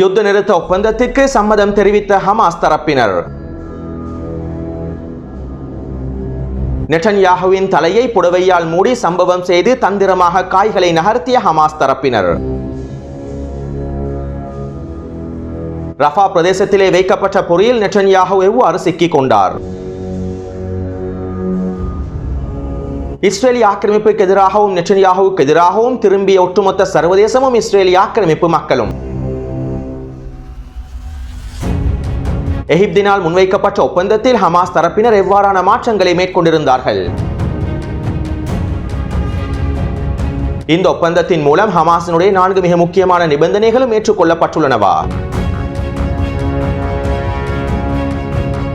யுத்த நிறுத்த ஒப்பந்தத்திற்கு சம்மதம் தெரிவித்த ஹமாஸ் தரப்பினர். நெட்டன்யாகுவின் தலையை புடவையால் மூடி சம்பவம் செய்து தந்திரமாக காய்களை நகர்த்திய ஹமாஸ் தரப்பினர். ரஃபா பிரதேசத்திலே வைக்கப்பட்ட பொறியில் நெட்டன்யாகு எவ்வாறு சிக்கிக் கொண்டார்? இஸ்ரேலிய ஆக்கிரமிப்புக்கு எதிராகவும் நெட்டன்யாகுவுக்கு எதிராகவும் திரும்பிய ஒட்டுமொத்த சர்வதேசமும் இஸ்ரேலிய ஆக்கிரமிப்பு மக்களும். எகிப்தினால் முன்வைக்கப்பட்ட ஒப்பந்தத்தில் ஹமாஸ் தரப்பினர் எவ்வாறான மாற்றங்களை மேற்கொண்டிருந்தார்கள்? இந்த ஒப்பந்தத்தின் மூலம் ஹமாஸினுடைய நான்கு மிக முக்கியமான நிபந்தனைகளும் ஏற்றுக்கொள்ளப்பட்டுள்ளனவா?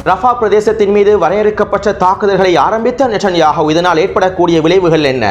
ரஃபா பிரதேசத்தின் மீது வரையறுக்கப்பட்ட தாக்குதல்களை ஆரம்பித்த நெட்டன்யாகு இதனால் ஏற்படக்கூடிய விளைவுகள் என்ன?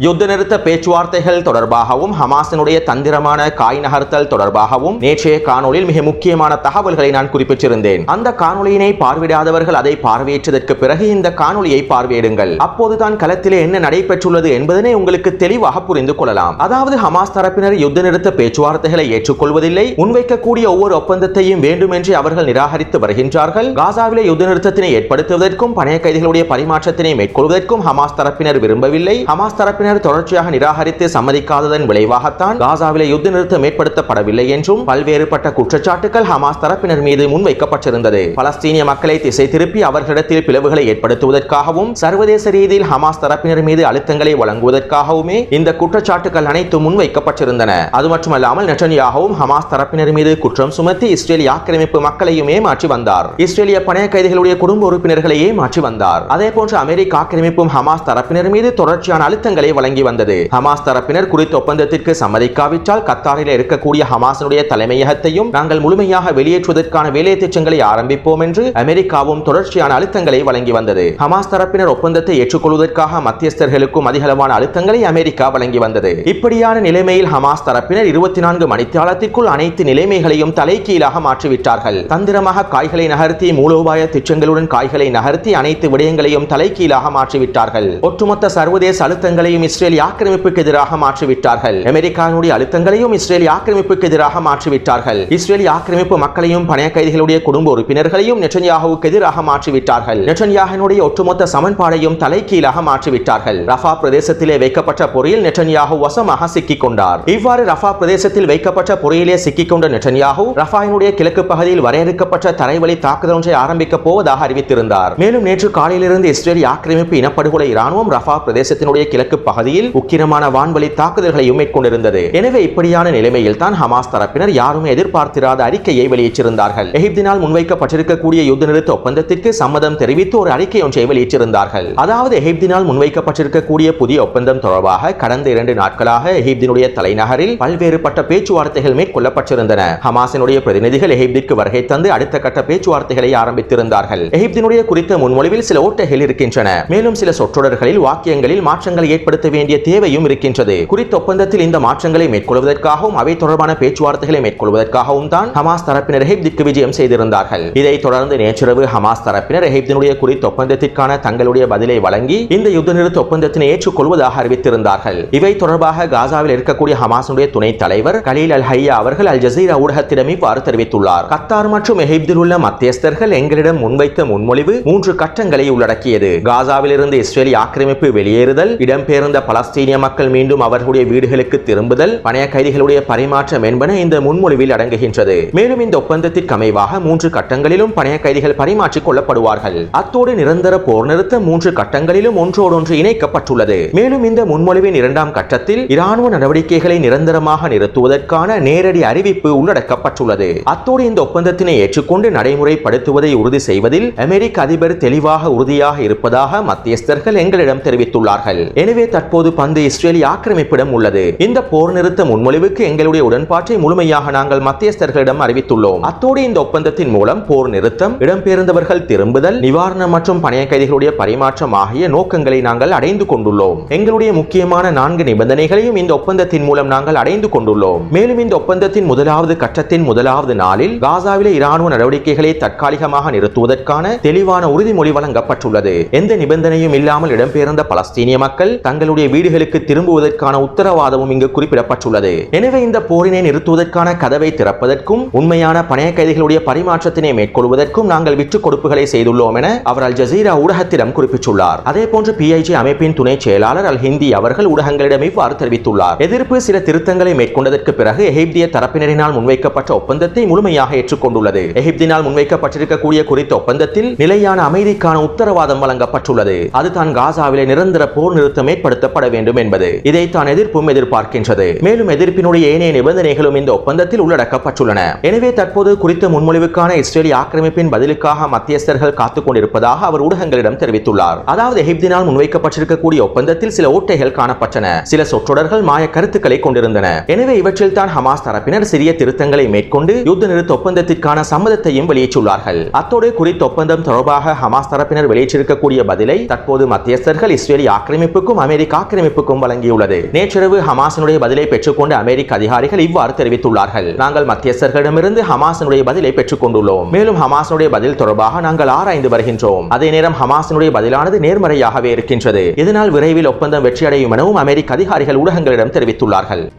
யுத்த நிறுத்த பேச்சுவார்த்தைகள் தொடர்பாகவும் ஹமாஸினுடைய தந்திரமான காய் நகர்த்தல் தொடர்பாகவும் நேற்றைய காணொளியில் மிக முக்கியமான தகவல்களை நான் குறிப்பிட்டிருந்தேன் அந்த காணொலியினை பார்வையிடாதவர்கள் அதை பார்வையிட்டதற்கு பிறகு இந்த காணொலியை பார்வையிடுங்கள் அப்போதுதான் களத்திலே என்ன நடைபெற்றுள்ளது என்பதனை உங்களுக்கு தெளிவாக புரிந்து கொள்ளலாம் அதாவது ஹமாஸ் தரப்பினர் யுத்த நிறுத்த பேச்சுவார்த்தைகளை ஏற்றுக்கொள்வதில்லை முன்வைக்கக்கூடிய ஒவ்வொரு ஒப்பந்தத்தையும் வேண்டுமென்றே அவர்கள் நிராகரித்து வருகின்றார்கள் காசாவிலே யுத்த நிறுத்தத்தினை ஏற்படுத்துவதற்கும் பணைய கைதிகளுடைய பரிமாற்றத்தினை மேற்கொள்வதற்கும் ஹமாஸ் தரப்பினர் விரும்பவில்லை ஹமாஸ் தரப்பினர் தொடர்ச்சியாக நிராகரித்து சம்மதிக்காததன் விளைவாகத்தான் காசாவிலே யுத்த நிறுத்தம் ஏற்படுத்தப்படவில்லை என்றும் பல்வேறுபட்ட குற்றச்சாட்டுகள் ஹமாஸ் தரப்பினர் மீது முன்வைக்கப்பட்டிருந்தது. பலஸ்தீனிய மக்களை திசை திருப்பி அவர்களிடத்தில் பிளவுகளை ஏற்படுத்துவதற்காகவும் சர்வதேச ரீதியில் ஹமாஸ் தரப்பினர் மீது அழுத்தங்களை வழங்குவதற்காகவுமே இந்த குற்றச்சாட்டுகள் அனைத்தும் முன்வைக்கப்பட்டிருந்தன. அது மட்டுமல்லாமல் நெட்டன்யாகவும் ஹமாஸ் தரப்பினர் மீது குற்றம் சுமத்தி இஸ்ரேலிய ஆக்கிரமிப்பு மக்களையும் ஏமாற்றி வந்தார். இஸ்ரேலிய பணைய கைதிகளுடைய குடும்ப உறுப்பினர்களை ஏமாற்றி வந்தார். அதே போன்று அமெரிக்க ஆக்கிரமிப்பும் ஹமாஸ் தரப்பினர் மீது தொடர்ச்சியான அழுத்தங்களை வழங்கி வந்தது. ஹமாஸ் தரப்பினர் குறித்த ஒப்பந்தத்திற்கு சம்மதிக்காவிட்டால் கத்தாரில் இருக்கக்கூடிய ஹமாஸினுடைய தலைமையகத்தையும் நாங்கள் முழுமையாக வெளியேற்றுவதற்கான வேலை திட்டங்களை ஆரம்பிப்போம் என்று அமெரிக்காவும் தொடர்ச்சியான அழுத்தங்களை வழங்கி வந்தது. ஹமாஸ் தரப்பினர் ஒப்பந்தத்தை ஏற்றுக்கொள்வதற்காக மத்தியஸ்தர்களுக்கும் அதிகளவான அழுத்தங்களை அமெரிக்கா வழங்கி வந்தது. இப்படியான நிலைமையில் ஹமாஸ் தரப்பினர் இருபத்தி நான்கு மணித்தியாலத்திற்குள் அனைத்து நிலைமைகளையும் தலைகீழாக மாற்றிவிட்டார்கள். தந்திரமாக காய்களை நகர்த்தி மூலோபாய திட்டங்களுடன் காய்களை நகர்த்தி அனைத்து விடயங்களையும் தலைகீழாக மாற்றிவிட்டார்கள். ஒட்டுமொத்த சர்வதேச அழுத்தங்களையும் இஸ்ரேல் ஆக்கிரமிப்புக்கு எதிராக மாற்றிவிட்டார்கள். அமெரிக்காவினுடைய அழுத்தங்களையும் இஸ்ரேல் ஆக்கிரமிப்புக்கு எதிராக மாற்றிவிட்டார்கள். இஸ்ரேல் ஆக்கிரமிப்பு மக்களையும் பணைய கைதிகளுடைய குடும்ப உறுப்பினர்களையும் நெட்டன்யாகுவுக்கு எதிராக மாற்றிவிட்டார்கள். நெட்டன்யாகினுடைய ஒட்டுமொத்த சமன்பாடையும் தலைகீழாக மாற்றிவிட்டார்கள். ரஃபா பிரதேசத்திலே வைக்கப்பட்ட பொறியில் நெட்டன்யாகு வசமாக சிக்கிக் கொண்டார். இவ்வாறு ரஃபா பிரதேசத்தில் வைக்கப்பட்ட பொறியிலே சிக்கிக் கொண்ட நெட்டன்யாகு ரஃபாயினுடைய கிழக்கு பகுதியில் வரையறுக்கப்பட்ட தரைவழி தாக்குதல் ஒன்றை ஆரம்பிக்கப் போவதாக அறிவித்திருந்தார். மேலும் நேற்று காலையிலிருந்து இஸ்ரேல் ஆக்கிரமிப்பு இனப்படுகொலை இராணுவம் ரஃபா பிரதேசத்தினுடைய கிழக்கு பகுதி பகுதியில் உக்கிரமான வான்வழி தாக்குதல்களையும் மேற்கொண்டிருந்தது. எனவே இப்படியான நிலைமையில் தான் ஹமாஸ் தரப்பினர் யாருமே எதிர்பார்த்திராத அறிக்கையை வெளியிட்டிருந்தார்கள். எகிப்தினால் முன்வைக்கப்பட்டிருக்கக்கூடிய யுத்த நிறுத்த ஒப்பந்தத்திற்கு சம்மதம் தெரிவித்து ஒரு அறிக்கை ஒன்றை வெளியிட்டிருந்தார்கள். அதாவது எகிப்தினால் முன்வைக்கப்பட்டிருக்கக்கூடிய புதிய ஒப்பந்தம் தொடர்பாக கடந்த இரண்டு நாட்களாக எகிப்தினுடைய தலைநகரில் பல்வேறுபட்ட பேச்சுவார்த்தைகள் மேற்கொள்ளப்பட்டிருந்தன. ஹமாசினுடைய பிரதிநிதிகள் எகிப்திற்கு வருகை தந்து அடுத்த கட்ட பேச்சுவார்த்தைகளை ஆரம்பித்திருந்தார்கள். எகிப்தினுடைய குறித்த முன்மொழிவில் சில ஓட்டைகள் இருக்கின்றன. மேலும் சில சொற்றொடர்களில் வாக்கியங்களில் மாற்றங்களை ஏற்படுத்த வேண்டிய தேவையும் இருக்கின்றது. குறித்த ஒப்பந்தத்தில் இந்த மாற்றங்களை மேற்கொள்வதற்காகவும் அவை தொடர்பான பேச்சுவார்த்தைகளை மேற்கொள்வதற்காகவும் தான் ஹமாஸ் தரப்பினர் எகிப்திற்கு விஜயம் செய்திருந்தார்கள். இதை தொடர்ந்து நேற்றிரவு ஹமாஸ் தரப்பினர் எகிப்தினுடைய குறித்த ஒப்பந்தத்திற்கான தங்களுடைய பதிலை வழங்கி இந்த யுத்த நிறுத்த ஒப்பந்தத்தினை ஏற்றுக்கொள்வதாக அறிவித்திருந்தார்கள். இவை தொடர்பாக காசாவில் இருக்கக்கூடிய ஹமாஸுடைய துணைத் தலைவர் கலீல் அல் ஹையா அவர்கள் அல் ஜசீரா ஊடகத்திடம் இவ்வாறு தெரிவித்துள்ளார். கத்தார் மற்றும் எகிப்தில் உள்ள மத்தியஸ்தர்கள் எங்களிடம் முன்வைத்த முன்மொழிவு மூன்று கட்டங்களை உள்ளடக்கியது. காசாவில் இருந்து இஸ்ரேலி ஆக்கிரமிப்பு வெளியேறுதல் இடம்பெயர்ந்த பலஸ்தீனிய மக்கள் மீண்டும் அவர்களுடைய வீடுகளுக்கு திரும்புதல் பணைய கைதிகளுடைய பரிமாற்றம் என்பன இந்த முன்மொழிவில் அடங்குகின்றது. மேலும் இந்த ஒப்பந்தத்திற்கு அமைவாக மூன்று கட்டங்களிலும் பணைய கைதிகள் பரிமாற்றிக் கொள்ளப்படுவார்கள். அத்தோடு நிரந்தர போர் நிறுத்த மூன்று கட்டங்களிலும் ஒன்றோடொன்று இணைக்கப்பட்டுள்ளது. மேலும் இந்த முன்மொழிவின் இரண்டாம் கட்டத்தில் இராணுவ நடவடிக்கைகளை நிரந்தரமாக நிறுத்துவதற்கான நேரடி அறிவிப்பு உள்ளடக்கப்பட்டுள்ளது. அத்தோடு இந்த ஒப்பந்தத்தினை ஏற்றுக்கொண்டு நடைமுறைப்படுத்துவதை உறுதி செய்வதில் அமெரிக்க அதிபர் தெளிவாக உறுதியாக இருப்பதாக மத்தியஸ்தர்கள் எங்களிடம் தெரிவித்துள்ளார்கள். எனவே தற்போது பந்து இஸ்ரேலிய ஆக்கிரமிப்பிடம் உள்ளது. இந்த போர் நிறுத்த முன்மொழிவுக்கு எங்களுடைய உடன்பாட்டை முழுமையாக நாங்கள் மத்தியஸ்தர்களிடம் அறிவித்துள்ளோம். அத்தோடு இந்த ஒப்பந்தத்தின் மூலம் போர் நிறுத்தம் இடம்பெயர்ந்தவர்கள் திரும்புதல் நிவாரணம் மற்றும் பணைய கைதிகளுடைய பரிமாற்றம் ஆகிய நோக்கங்களை நாங்கள் அடைந்து கொண்டுள்ளோம். எங்களுடைய முக்கியமான நான்கு நிபந்தனைகளையும் இந்த ஒப்பந்தத்தின் மூலம் நாங்கள் அடைந்து கொண்டுள்ளோம். மேலும் இந்த ஒப்பந்தத்தின் முதலாவது கட்டத்தின் முதலாவது நாளில் காசாவிலே இராணுவ நடவடிக்கைகளை தற்காலிகமாக நிறுத்துவதற்கான தெளிவான உறுதிமொழி வழங்கப்பட்டுள்ளது. எந்த நிபந்தனையும் இல்லாமல் இடம்பெயர்ந்த பலஸ்தீனிய மக்கள் தங்கள் தங்களுடைய வீடுகளுக்கு திரும்புவதற்கான உத்தரவாதமும் இங்கு குறிப்பிடப்பட்டுள்ளது. எனவே இந்த போரினை நிறுத்துவதற்கான கதவை திறப்பதற்கும் உண்மையான பணைய கைதிகளுடைய பரிமாற்றத்தினை மேற்கொள்வதற்கும் நாங்கள் விற்றுக் கொடுப்புகளை செய்துள்ளோம் என அவர் அல் ஜசீரா ஊடகத்திடம் குறிப்பிட்டுள்ளார். அதே போன்று பிஐஜி அமைப்பின் துணை செயலாளர் அல் ஹிந்தி அவர்கள் ஊடகங்களிடம் இவ்வாறு தெரிவித்துள்ளார். எதிர்ப்பு சில திருத்தங்களை மேற்கொண்டதற்கு பிறகு எகிப்திய தரப்பினரினால் முன்வைக்கப்பட்ட ஒப்பந்தத்தை முழுமையாக ஏற்றுக்கொண்டுள்ளது. எகிப்தினால் முன்வைக்கப்பட்டிருக்கக்கூடிய குறித்த ஒப்பந்தத்தில் நிலையான அமைதிக்கான உத்தரவாதம் வழங்கப்பட்டுள்ளது. அதுதான் காசாவிலே நிரந்தர போர் நிறுத்தம் செயல்படுத்தப்பட வேண்டும் என்பது. இதைத்தான் எதிர்ப்பும் எதிர்பார்க்கின்றது. மேலும் எதிர்ப்பினுடைய ஏனைய நிபந்தனைகளும் இந்த ஒப்பந்தத்தில் உள்ளடக்கப்பட்டுள்ளன. எனவே தற்போது குறித்த முன்மொழிவுக்கான இஸ்ரேலிய ஆக்கிரமிப்பின் பதிலுக்காக மத்தியஸ்தர்கள் காத்துக் கொண்டிருப்பதாக அவர் ஊடகங்களிடம் தெரிவித்துள்ளார். அதாவது எகிப்தினால் முன்வைக்கப்பட்டிருக்கக்கூடிய ஒப்பந்தத்தில் சில ஓட்டைகள் காணப்பட்டன. சில சொற்றொடர்கள் மாய கருத்துக்களை கொண்டிருந்தன. எனவே இவற்றில் தான் ஹமாஸ் தரப்பினர் சிறிய திருத்தங்களை மேற்கொண்டு யுத்த நிறுத்த ஒப்பந்தத்திற்கான சம்மதத்தையும் வெளியிட்டுள்ளார்கள். அத்தோடு குறித்த ஒப்பந்தம் தொடர்பாக ஹமாஸ் தரப்பினர் வெளியிட்டிருக்கக்கூடிய பதிலை தற்போது மத்தியஸ்தர்கள் இஸ்ரேலிய ஆக்கிரமிப்புக்கும் அமெரிக்க ஆக்கிரமிப்புக்கும் வழங்கியுள்ளது. நேற்றிரவு ஹமாஸினுடைய பதிலை பெற்றுக்கொண்ட அமெரிக்க அதிகாரிகள் இவ்வாறு தெரிவித்துள்ளார்கள். நாங்கள் மத்தியஸ்தர்களிடமிருந்து ஹமாஸினுடைய பதிலை பெற்றுக் கொண்டுள்ளோம் மேலும் ஹமாஸினுடைய பதில் தொடர்பாக நாங்கள் ஆராய்ந்து வருகின்றோம். அதே நேரம் ஹமாஸினுடைய பதிலானது நேர்மறையாகவே இருக்கின்றது. இதனால் விரைவில் ஒப்பந்தம் வெற்றியடையும் எனவும் அமெரிக்க அதிகாரிகள் ஊடகங்களிடம் தெரிவித்துள்ளார்கள்.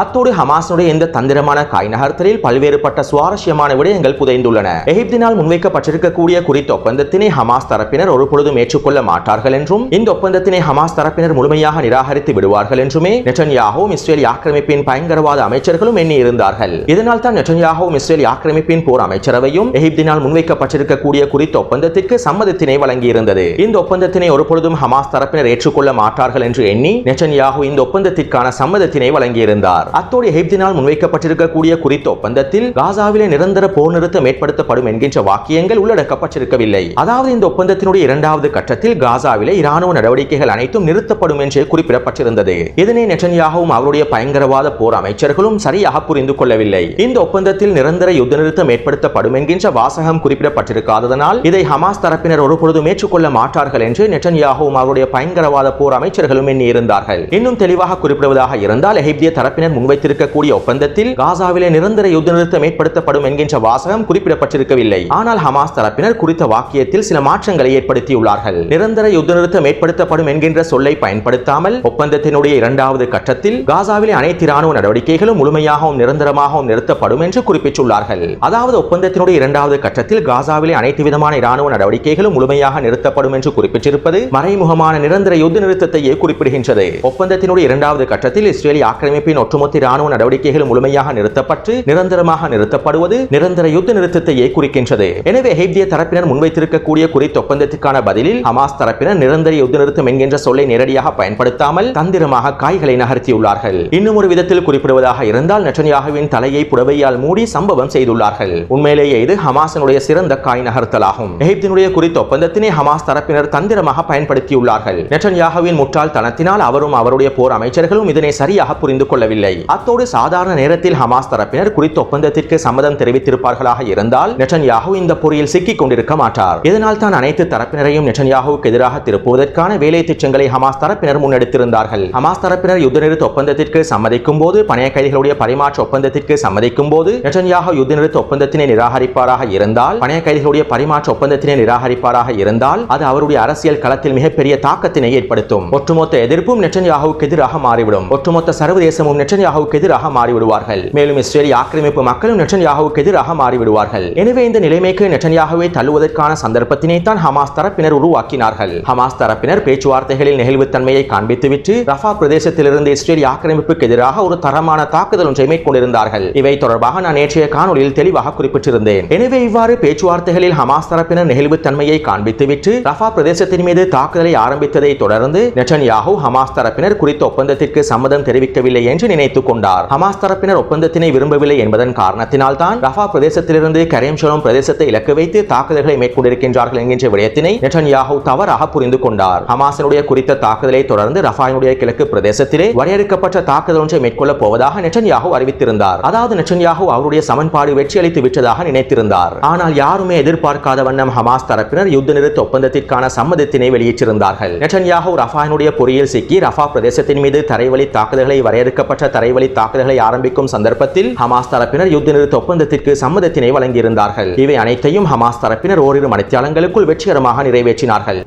அத்தோடு ஹமாஸுடைய இந்த தந்திரமான காய் நகர்த்தலில் பல்வேறுபட்ட சுவாரஸ்யமான விடயங்கள் புதைந்துள்ளன. எகிப்தினால் முன்வைக்கப்பட்டிருக்கக்கூடிய குறித்த ஒப்பந்தத்தினை ஹமாஸ் தரப்பினர் ஒருபொழுதும் ஏற்றுக்கொள்ள மாட்டார்கள் என்றும் இந்த ஒப்பந்தத்தினை ஹமாஸ் தரப்பினர் முழுமையாக நிராகரித்து விடுவார்கள் என்றுமே நெட்டன்யாகவும் இஸ்ரேல் ஆக்கிரமிப்பின் பயங்கரவாத அமைச்சர்களும் எண்ணி இருந்தார்கள் இதனால் தான் நெட்டன்யாகவும் இஸ்ரேல் ஆக்கிரமிப்பின் போர் அமைச்சரவையும் எகிப்தினால் முன்வைக்கப்பட்டிருக்கக்கூடிய குறித்த ஒப்பந்தத்திற்கு சம்மதத்தினை வழங்கியிருந்தது. இந்த ஒப்பந்தத்தினை ஒருபொழுதும் ஹமாஸ் தரப்பினர் ஏற்றுக்கொள்ள மாட்டார்கள் என்று எண்ணி நெட்டன்யாகு இந்த ஒப்பந்தத்திற்கான சம்மதத்தினை வழங்கியிருந்தார். தெரிவித்தார் அத்தோடு எகிப்தினால் முன்வைக்கப்பட்டிருக்கக்கூடிய குறித்த ஒப்பந்தத்தில் காசாவிலே நிரந்தர போர் நிறுத்தம் ஏற்படுத்தப்படும் என்கின்ற வாக்கியங்கள் உள்ளடக்கப்பட்டிருக்கவில்லை. அதாவது இந்த ஒப்பந்தத்தினுடைய இரண்டாவது கட்டத்தில் காசாவிலே இராணுவ நடவடிக்கைகள் அனைத்தும் நிறுத்தப்படும் என்று குறிப்பிடப்பட்டிருந்தது. இதனை நெட்டன்யாகவும் அவருடைய பயங்கரவாத போர் அமைச்சர்களும் சரியாக புரிந்து கொள்ளவில்லை. இந்த ஒப்பந்தத்தில் நிரந்தர யுத்த நிறுத்தம் ஏற்படுத்தப்படும் என்கின்ற வாசகம் குறிப்பிடப்பட்டிருக்காததனால் இதை ஹமாஸ் தரப்பினர் ஒருபொழுதும் ஏற்றுக்கொள்ள மாட்டார்கள் என்று நெட்டன்யாகவும் அவருடைய பயங்கரவாத போர் அமைச்சர்களும் எண்ணியிருந்தார்கள். இன்னும் தெளிவாக குறிப்பிடுவதாக இருந்தால் எகிப்திய தரப்பினர் முன்வைத்திருக்கக்கூடிய ஒப்பந்தத்தில் காசாவிலே நிரந்தர யுத்த நிறுத்தம் ஏற்படுத்தப்படும் என்கின்ற வாசகம் குறிப்பிடப்பட்டிருக்கவில்லை. ஆனால் ஹமாஸ் தரப்பினர் குறித்த வாக்கியத்தில் சில மாற்றங்களை ஏற்படுத்தியுள்ளார்கள். நிரந்தர யுத்த நிறுத்தம் ஏற்படுத்தப்படும் என்கின்ற சொல்லை பயன்படுத்தாமல் ஒப்பந்தத்தினுடைய இரண்டாவது கட்டத்தில் காசாவிலே அனைத்து இராணுவ நடவடிக்கைகளும் முழுமையாகவும் நிரந்தரமாகவும் நிறுத்தப்படும் என்று குறிப்பிட்டுள்ளார்கள். அதாவது ஒப்பந்தத்தினுடைய இரண்டாவது கட்டத்தில் காசாவிலே அனைத்து விதமான இராணுவ நடவடிக்கைகளும் முழுமையாக நிறுத்தப்படும் என்று குறிப்பிட்டிருப்பது மறைமுகமான நிரந்தர யுத்த நிறுத்தத்தையே குறிப்பிடுகின்றது. ஒப்பந்தத்தினுடைய இரண்டாவது கட்டத்தில் இஸ்ரேலி ஆக்கிரமிப்பின் ஒட்டுமொத்த இராணுவ நடவடிக்கைகள் முழுமையாக நிறுத்தப்பட்டு நிரந்தரமாக நிறுத்தப்படுவது நிரந்தர யுத்த நிறுத்தத்தையே குறிக்கின்றது. எனவே ஹெப்திய தரப்பினர் முன்வைத்திருக்கக்கூடிய குறித்த ஒப்பந்தத்திற்கான பதிலில் ஹமாஸ் தரப்பினர் நிரந்தர யுத்த நிறுத்தம் என்கின்ற சொல்லை நேரடியாக பயன்படுத்தாமல் தந்திரமாக காய்களை நகர்த்தியுள்ளார்கள். இன்னும் ஒரு விதத்தில் குறிப்பிடுவதாக இருந்தால் நெட்டன்யாகுவின் தலையை புடவையால் மூடி சம்பவம் செய்துள்ளார்கள். உண்மையிலேயே இது ஹமாசனுடைய சிறந்த காய் நகர்த்தலாகும். எகிப்தினுடைய குறித்த ஒப்பந்தத்தினை ஹமாஸ் தரப்பினர் தந்திரமாக பயன்படுத்தியுள்ளார்கள். நெட்டன்யாகுவின் முட்டாள்தனத்தினால் அவரும் அவருடைய போர் அமைச்சர்களும் இதனை சரியாக புரிந்து கொள்ளவில்லை. அத்தோடு சாதாரண நேரத்தில் ஹமாஸ் தரப்பினர் குறித்த ஒப்பந்தத்திற்கு சம்மதம் தெரிவித்திருப்பார்களாக இருந்தால் நெட்டன்யாகு இந்த பொறியில் சிக்கிக் கொண்டிருக்க மாட்டார். இதனால் தான் அனைத்து தரப்பினரையும் நெட்டன்யாகுவுக்கு எதிராக திருப்புவதற்கான வேலை திட்டங்களை ஹமாஸ் தரப்பினர் முன்னெடுத்திருந்தார்கள். ஹமாஸ் தரப்பினர் யுத்த நிறுத்த ஒப்பந்தத்திற்கு சம்மதிக்கும் போது பணைய கைதிகளுடைய பரிமாற்ற ஒப்பந்தத்திற்கு சம்மதிக்கும் போது நெட்டன்யாகு யுத்த நிறுத்த ஒப்பந்தத்தினை நிராகரிப்பாராக இருந்தால் பணைய கைதிகளுடைய பரிமாற்ற ஒப்பந்தத்தினை நிராகரிப்பாராக இருந்தால் அது அவருடைய அரசியல் களத்தில் மிகப்பெரிய தாக்கத்தினை ஏற்படுத்தும். ஒட்டுமொத்த எதிர்ப்பும் நெட்டன்யாகுவுக்கு எதிராக மாறிவிடும். ஒட்டுமொத்த சர்வதேசமும் நெட்டன்யாகுவுக்கு எதிராக மாறிவிடுவார்கள். மேலும் இஸ்ரேலிய ஆக்கிரமிப்பு மக்களும் நெட்டன்யாகுவுக்கு எதிராக மாறிவிடுவார்கள். எனவே இந்த நிலைமைக்கு நெட்டன்யாகுவை தள்ளுவதற்கான சந்தர்ப்பத்தினை தான் ஹமாஸ் தரப்பினர் உருவாக்கினார்கள். ஹமாஸ் தரப்பினர் பேச்சுவார்த்தைகளில் நெகிழ்வுத்தன்மையை காண்பித்துவிட்டு ரஃபா பிரதேசத்திலிருந்து இஸ்ரேலிய ஆக்கிரமிப்புக்கு எதிராக ஒரு தரமான தாக்குதல் ஒன்றை மேற்கொண்டிருந்தார்கள். இவை தொடர்பாக நான் நேற்றைய காணொலியில் தெளிவாக குறிப்பிட்டிருந்தேன். எனவே இவ்வாறு பேச்சுவார்த்தைகளில் ஹமாஸ் தரப்பினர் நெகிழ்வுத்தன்மையை காண்பித்துவிட்டு ரஃபா பிரதேசத்தின் மீது தாக்குதலை ஆரம்பித்ததை தொடர்ந்து நெட்டன்யாகு ஹமாஸ் தரப்பினர் குறித்த ஒப்பந்தத்திற்கு சம்மதம் தெரிவிக்கவில்லை என்று நினைத்தார் வைத்துக் கொண்டார் ஹமாஸ் தரப்பினர் ஒப்பந்தத்தினை விரும்பவில்லை என்பதன் காரணத்தினால் தான் ரஃபா பிரதேசத்திலிருந்து கரேம் ஷலோம் பிரதேசத்தை இலக்கு வைத்து தாக்குதல்களை மேற்கொண்டிருக்கின்றார்கள் என்கின்ற விடயத்தினை நெட்டன்யாஹூ தவறாக புரிந்து கொண்டார். ஹமாஸினுடைய குறித்த தாக்குதலை தொடர்ந்து ரஃபாயினுடைய கிழக்கு பிரதேசத்திலே வரையறுக்கப்பட்ட தாக்குதல் ஒன்றை மேற்கொள்ளப் போவதாக நெட்டன்யாஹூ அறிவித்திருந்தார். அதாவது நெட்டன்யாஹூ அவருடைய சமன்பாடு வெற்றியளித்து விட்டதாக நினைத்திருந்தார். ஆனால் யாருமே எதிர்பார்க்காத வண்ணம் ஹமாஸ் தரப்பினர் யுத்த நிறுத்த ஒப்பந்தத்திற்கான சம்மதத்தினை வெளியிட்டிருந்தார்கள். நெட்டன்யாஹூ ரஃபாயினுடைய பொறியில் சிக்கி ரஃபா பிரதேசத்தின் மீது தரைவழி தாக்குதல்களை வரையறுக்கப்பட்ட தரைவழி தாக்குதல்களை ஆரம்பிக்கும் சந்தர்ப்பத்தில் ஹமாஸ் தரப்பினர் யுத்த நிறுத்த ஒப்பந்தத்திற்கு சம்மதத்தினை வழங்கியிருந்தார்கள். இவை அனைத்தையும் ஹமாஸ் தரப்பினர் ஓரிரு மணித்தியாலங்களுக்குள் வெற்றிகரமாக நிறைவேற்றினார்கள்.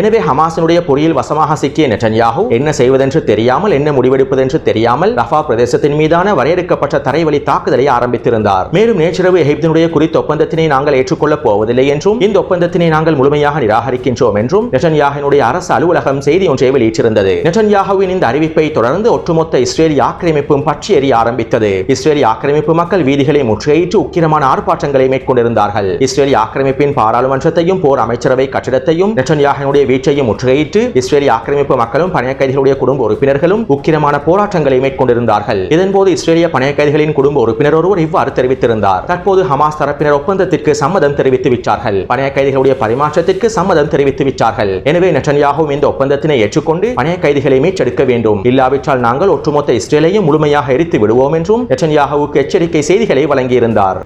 எனவே ஹமாஸினுடைய பொறியில் வசமாக சிக்கிய நெட்டன்யாகு என்ன செய்வதென்று தெரியாமல் என்ன முடிவெடுப்பதென்று தெரியாமல் ரஃபா பிரதேசத்தின் மீதான வரையறுக்கப்பட்ட தரைவழி தாக்குதலை ஆரம்பித்திருந்தார். மேலும் நேற்றிரவு எகிப்தினுடைய குறித்த ஒப்பந்தத்தினை நாங்கள் ஏற்றுக்கொள்ளப் போவதில்லை என்றும் இந்த ஒப்பந்தத்தினை நாங்கள் முழுமையாக நிராகரிக்கின்றோம் என்றும் நெட்டன்யாகினுடைய அரசு அலுவலகம் செய்தி ஒன்றை வெளியிட்டிருந்தது. நெட்டன்யாகுவின் இந்த அறிவிப்பை தொடர்ந்து ஒட்டுமொத்த இஸ்ரேலி ஆக்கிரமிப்பும் பற்றி எறிய ஆரம்பித்தது. இஸ்ரேலி ஆக்கிரமிப்பு மக்கள் வீதிகளை முற்றுகையிட்டு உக்கிரமான ஆர்ப்பாட்டங்களை மேற்கொண்டிருந்தார்கள். இஸ்ரேலி ஆக்கிரமிப்பின் பாராளுமன்றத்தையும் போர் அமைச்சரவை கட்டிடத்தையும் நெட்டன்யாஹினுடைய வீச்சையும் முற்றுகையிட்டு இஸ்ரேலிய ஆக்கிரமிப்பு மக்களும் பணைய கைதிகளுடைய குடும்ப உறுப்பினர்களும் உக்கிரமான போராட்டங்களை மேற்கொண்டிருந்தார்கள். இதன்போது இஸ்ரேலிய பணைய கைதிகளின் குடும்ப உறுப்பினர் ஒருவர் இவ்வாறு தெரிவித்திருந்தார். தற்போது ஹமாஸ் தரப்பினர் ஒப்பந்தத்திற்கு சம்மதம் தெரிவித்து விட்டார்கள். பணைய கைதிகளுடைய பரிமாற்றத்திற்கு சம்மதம் தெரிவித்து விட்டார்கள். எனவே நெட்டன்யாகவும் இந்த ஒப்பந்தத்தினை ஏற்றுக்கொண்டு பணைய கைதிகளை மீட்டெடுக்க வேண்டும். இல்லாவிட்டால் நாங்கள் ஒட்டுமொத்த இஸ்ரேலையும் முழுமையாக எரித்து விடுவோம் என்றும் நெட்டன்யாகுவுக்கு எச்சரிக்கை செய்திகளை வழங்கியிருந்தார்.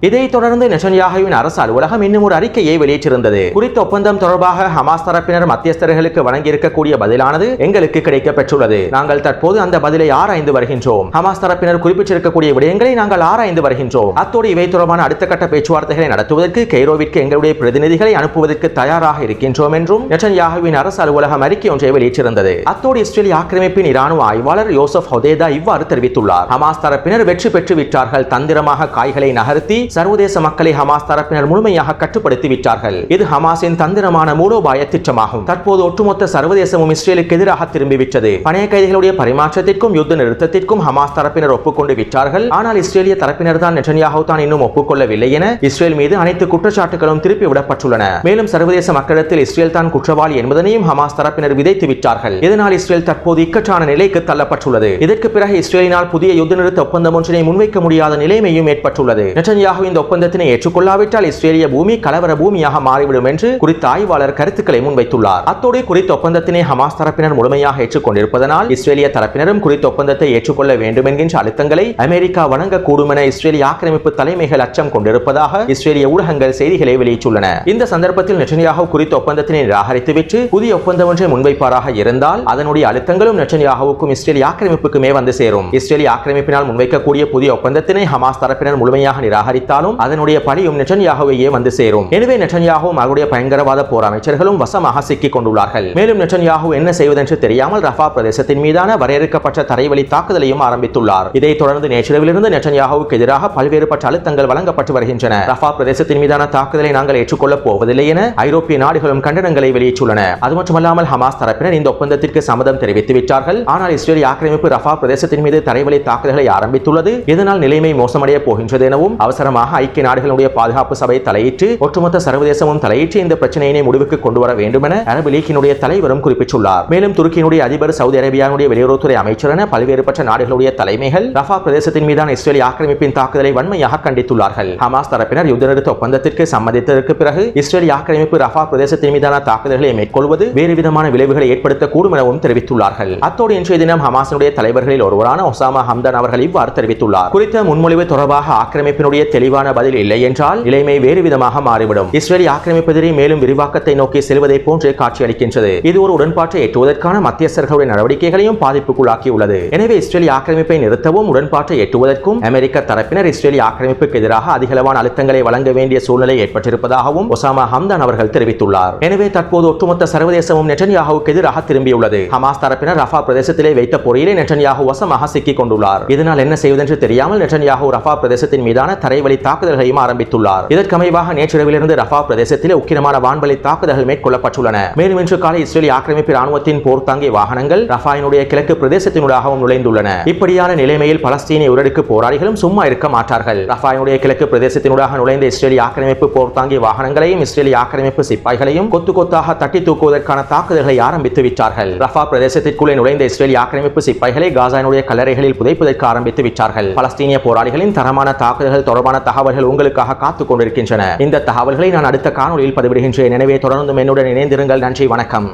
இதைத் தொடர்ந்து நெசன்யாகுவின் அரசு அலுவலகம் இன்னும் ஒரு அறிக்கையை வெளியிட்டிருந்தது. குறித்த ஒப்பந்தம் தொடர்பாக ஹமாஸ் தரப்பினர் மத்தியஸ்தர்களுக்கு வழங்கியிருக்கக்கூடிய பதிலானது எங்களுக்கு கிடைக்க பெற்றுள்ளது நாங்கள் தற்போது அந்த பதிலை ஆராய்ந்து வருகின்றோம். ஹமாஸ் தரப்பினர் குறிப்பிட்டிருக்கக்கூடிய விடயங்களை நாங்கள் ஆராய்ந்து வருகின்றோம். அத்தோடு இவை தொடர்பான அடுத்த கட்ட பேச்சுவார்த்தைகளை நடத்துவதற்கு கெய்ரோவிற்கு எங்களுடைய பிரதிநிதிகளை அனுப்புவதற்கு தயாராக இருக்கின்றோம் என்றும் நெட்டன்யாகுவின் அரசு அலுவலகம் அறிக்கை ஒன்றை வெளியிட்டிருந்தது. அத்தோடு இஸ்ரேல் ஆக்கிரமிப்பின் இராணுவ ஆய்வாளர் யோசப் ஹொதேதா இவ்வாறு தெரிவித்துள்ளார். ஹமாஸ் தரப்பினர் வெற்றி பெற்று விட்டார்கள். தந்திரமாக காய்களை நகர்த்தி சர்வதேச மக்களை ஹமாஸ் தரப்பினர் முழுமையாக கட்டுப்படுத்தி விட்டார்கள். இது ஹமாஸின் தந்திரமான மூலோபாய திட்டமாகும். தற்போது ஒட்டுமொத்த சர்வதேசமும் இஸ்ரேலுக்கு எதிராக திரும்பிவிட்டது பணைய கைதிகளுடைய பரிமாற்றத்திற்கும் யுத்த நிறுத்தத்திற்கும் ஹமாஸ் தரப்பினர் ஒப்புக்கொண்டு விட்டார்கள். ஆனால் இஸ்ரேலிய தரப்பினர் தான் நெட்டன்யாஹூ தான் இன்னும் ஒப்புக்கொள்ளவில்லை என இஸ்ரேல் மீது அனைத்து குற்றச்சாட்டுகளும் திருப்பி விடப்பட்டுள்ளன மேலும் சர்வதேச மக்களிடத்தில் இஸ்ரேல் தான் குற்றவாளி என்பதனையும் ஹமாஸ் தரப்பினர் விதைத்து விட்டார்கள். இதனால் இஸ்ரேல் தற்போது இக்கட்டான நிலைக்கு தள்ளப்பட்டுள்ளது. இதற்கு பிறகு இஸ்ரேலினால் புதிய யுத்த நிறுத்த ஒப்பந்தம் ஒன்றினை முன்வைக்க முடியாத நிலைமையும் ஏற்பட்டுள்ளது. நெட்டன்யா நெட்டன்யாஹூ இந்த ஒப்பந்தத்தினை ஏற்றுக்கொள்ளாவிட்டால் இஸ்ரேலிய பூமி கலவர பூமியாக மாறிவிடும் என்று குறித்த ஆய்வாளர் கருத்துக்களை முன்வைத்துள்ளார். அத்தோடு குறித்த ஒப்பந்தத்தினை ஹமாஸ் தரப்பினர் முழுமையாக ஏற்றுக்கொண்டிருப்பதனால் இஸ்ரேலிய தரப்பினரும் குறித்த ஒப்பந்தத்தை ஏற்றுக்கொள்ள வேண்டும் என்கின்ற அழுத்தங்களை அமெரிக்கா வழங்கக்கூடும் என இஸ்ரேலிய ஆக்கிரமிப்பு தலைமைகள் அச்சம் கொண்டிருப்பதாக இஸ்ரேலிய ஊடகங்கள் செய்திகளை வெளியிட்டுள்ளன. இந்த சந்தர்ப்பத்தில் நெட்டன்யாஹூ குறித்த ஒப்பந்தத்தினை நிராகரித்துவிட்டு புதிய ஒப்பந்தம் ஒன்றை முன்வைப்பாராக இருந்தால் அதனுடைய அழுத்தங்களும் நெட்டன்யாஹுவுக்கும் இஸ்ரேலிய ஆக்கிரமிப்புக்குமே வந்து சேரும். இஸ்ரேலிய ஆக்கிரமிப்பினால் முன்வைக்கக்கூடிய புதிய ஒப்பந்தத்தினை ஹமாஸ் தரப்பினர் முழுமையாக நிராகரித்தாலும் அதனுடைய பழியும் நெட்டன்யாகுவையே வந்து சேரும். எனவே நெட்டன்யாகவும் அவருடைய பயங்கரவாத போர் அமைச்சர்களும் வசமாக சிக்கிக் கொண்டுள்ளார்கள். மேலும் நெட்டன்யாகு என்ன செய்வதென்று தெரியாமல் ரஃபா பிரதேசத்தின் மீதான வரையறுக்கப்பட்ட தரைவழி தாக்குதலையும் ஆரம்பித்துள்ளார். இதைத் தொடர்ந்து நேற்றிரவிலிருந்து நெட்டன்யாகுவுக்கு எதிராக பல்வேறுபட்ட அழுத்தங்கள் வழங்கப்பட்டு வருகின்றன. ரஃபா பிரதேசத்தின் மீதான தாக்குதலை நாங்கள் ஏற்றுக்கொள்ளப் போவதில்லை என ஐரோப்பிய நாடுகளும் கண்டனங்களை வெளியிட்டுள்ளன. அது மட்டுமல்லாமல் ஹமாஸ் தரப்பினர் இந்த ஒப்பந்தத்திற்கு சம்மதம் தெரிவித்து விட்டார்கள். ஆனால் இஸ்ரேல் ஆக்கிரமிப்பு ரஃபா பிரதேசத்தின் மீது தரைவழி தாக்குதல்களை ஆரம்பித்துள்ளது. இதனால் நிலைமை மோசமடைய போகின்றது எனவும் அவசரமாக ஐக்கிய நாடுகளுடைய பாதுகாப்பு சபை தலையிட்டு ஒட்டுமொத்த சர்வதேசமும் தலையிட்டு இந்த பிரச்சனையினை முடிவுக்கு கொண்டு வர வேண்டும் என அரபு லீக்கினுடைய தலைவரும் குறிப்பிட்டுள்ளார். மேலும் துருக்கியினுடைய அதிபர் சவுதி அரேபியாவுடைய வெளியுறவுத்துறை அமைச்சர் என பல்வேறுபட்ட நாடுகளுடைய தலைமைகள் ரஃபா பிரதேசத்தின் மீதான இஸ்ரேல் ஆக்கிரமிப்பின் தாக்குதலை வன்மையாக கண்டித்துள்ளார்கள். ஹமாஸ் தரப்பினர் யுத்த நிறுத்த ஒப்பந்தத்திற்கு சம்மதித்ததற்கு பிறகு இஸ்ரேல் ஆக்கிரமிப்பு ரஃபா பிரதேசத்தின் மீதான தாக்குதல்களை மேற்கொள்வது வேறு விதமான விளைவுகளை ஏற்படுத்தக்கூடும் எனவும் தெரிவித்துள்ளார்கள். அத்தோடு இன்றைய தினம் ஹமாஸினுடைய தலைவர்களில் ஒருவரான ஒசாமா ஹம்தான் அவர்கள் இவ்வாறு தெரிவித்துள்ளார். குறித்த முன்மொழிவு தொடர்பாக ஆக்கிரமிப்பினுடைய தெளிவு தெளிவான பதில் இல்லை என்றால் நிலைமை வேறு விதமாக மாறிவிடும். இஸ்ரேல் ஆக்கிரமிப்பதிலே மேலும் விரிவாக்கத்தை நோக்கி செல்வதை போன்றே காட்சியளிக்கின்றது. இது ஒரு உடன்பாட்டை எட்டுவதற்கான மத்தியஸ்தர்களுடைய நடவடிக்கைகளையும் பாதிப்புக்குள்ளாக்கியுள்ளது. எனவே இஸ்ரேல் ஆக்கிரமிப்பை நிறுத்தவும் உடன்பாட்டை எட்டுவதற்கும் அமெரிக்க தரப்பினர் இஸ்ரேல் ஆக்கிரமிப்புக்கு எதிராக அதிகளவான அழுத்தங்களை வழங்க வேண்டிய சூழ்நிலை ஏற்பட்டிருப்பதாகவும் ஒசாமா ஹம்தான் அவர்கள் தெரிவித்துள்ளார். எனவே தற்போது ஒட்டுமொத்த சர்வதேசமும் நெட்டன்யாகுவுக்கு எதிராக திரும்பியுள்ளது. ஹமாஸ் தரப்பினர் ரஃபா பிரதேசத்திலே வைத்த பொறியிலே நெட்டன்யாகு வசமாக சிக்கிக் கொண்டுள்ளார். இதனால் என்ன செய்வதென்று தெரியாமல் நெட்டன்யாகு ரஃபா பிரதேசத்தின் மீதான தரைவழி வான்வழி தாக்குதல்களையும் ஆரம்பித்துள்ளார். இதற்கமைவாக நேற்றிரவிலிருந்து ரஃபா பிரதேசத்திலே உக்கிரமான வான்வழி தாக்குதல்கள் மேற்கொள்ளப்பட்டுள்ளன. மேலும் இன்று காலை இஸ்ரேலி ஆக்கிரமிப்பு ராணுவத்தின் போர்த்தாங்கிய வாகனங்கள் ரஃபாயினுடைய கிழக்கு பிரதேசத்தினூடாகவும் நுழைந்துள்ளன. இப்படியான நிலைமையில் பலஸ்தீனிய உடலுக்கு போராளிகளும் சும்மா இருக்க மாட்டார்கள். ரஃபாயினுடைய கிழக்கு பிரதேசத்தினூடாக நுழைந்த இஸ்ரேலி ஆக்கிரமிப்பு போர்த்தாங்கிய வாகனங்களையும் இஸ்ரேலி ஆக்கிரமிப்பு சிப்பாய்களையும் கொத்து கொத்தாக தட்டி தூக்குவதற்கான தாக்குதல்களை ஆரம்பித்து விட்டார்கள். ரஃபா பிரதேசத்திற்குள்ளே நுழைந்த இஸ்ரேலி ஆக்கிரமிப்பு சிப்பாய்களை காசாயினுடைய கல்லறைகளில் புதைப்பதற்கு ஆரம்பித்து விட்டார்கள். பலஸ்தீனிய போராளிகளின் தரமான தாக்குதல்கள் தொடர்பான தகவல்கள் உங்களுக்காக காத்துக் கொண்டிருக்கின்றன. இந்த தகவல்களை நான் அடுத்த காணொலியில் பதிவிடுகின்றேன். எனவே தொடர்ந்தும் என்னுடன் இணைந்திருங்கள். நன்றி வணக்கம்.